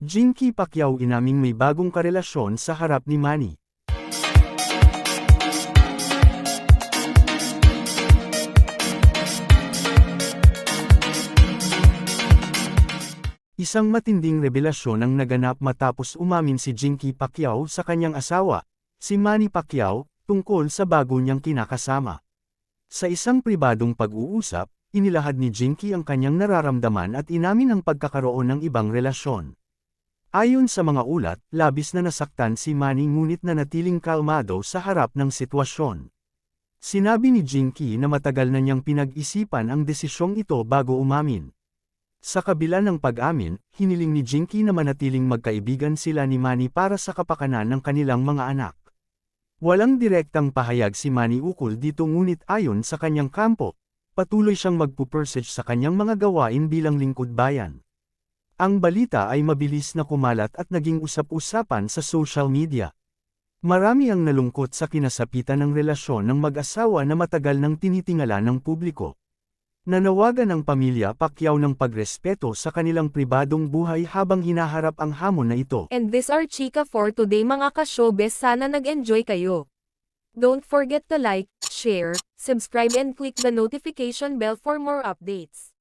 Jinky Pacquiao inaming may bagong karelasyon sa harap ni Manny. Isang matinding revelasyon ang naganap matapos umamin si Jinky Pacquiao sa kanyang asawa, si Manny Pacquiao, tungkol sa bago niyang kinakasama. Sa isang pribadong pag-uusap, inilahad ni Jinky ang kanyang nararamdaman at inamin ang pagkakaroon ng ibang relasyon. Ayon sa mga ulat, labis na nasaktan si Manny ngunit nanatiling kalmado sa harap ng sitwasyon. Sinabi ni Jinky na matagal na niyang pinag-isipan ang desisyong ito bago umamin. Sa kabila ng pag-amin, hiniling ni Jinky na manatiling magkaibigan sila ni Manny para sa kapakanan ng kanilang mga anak. Walang direktang pahayag si Manny ukol dito ngunit ayon sa kanyang kampo, patuloy siyang magpupursage sa kanyang mga gawain bilang lingkod bayan. Ang balita ay mabilis na kumalat at naging usap-usapan sa social media. Marami ang nalungkot sa kinasapitan ng relasyon ng mag-asawa na matagal nang tinitingala ng publiko. Nanawagan ang pamilya Pacquiao ng pagrespeto sa kanilang pribadong buhay habang hinaharap ang hamon na ito. And this are chika for today mga ka-showbiz sana nag-enjoy kayo. Don't forget to like, share, subscribe and click the notification bell for more updates.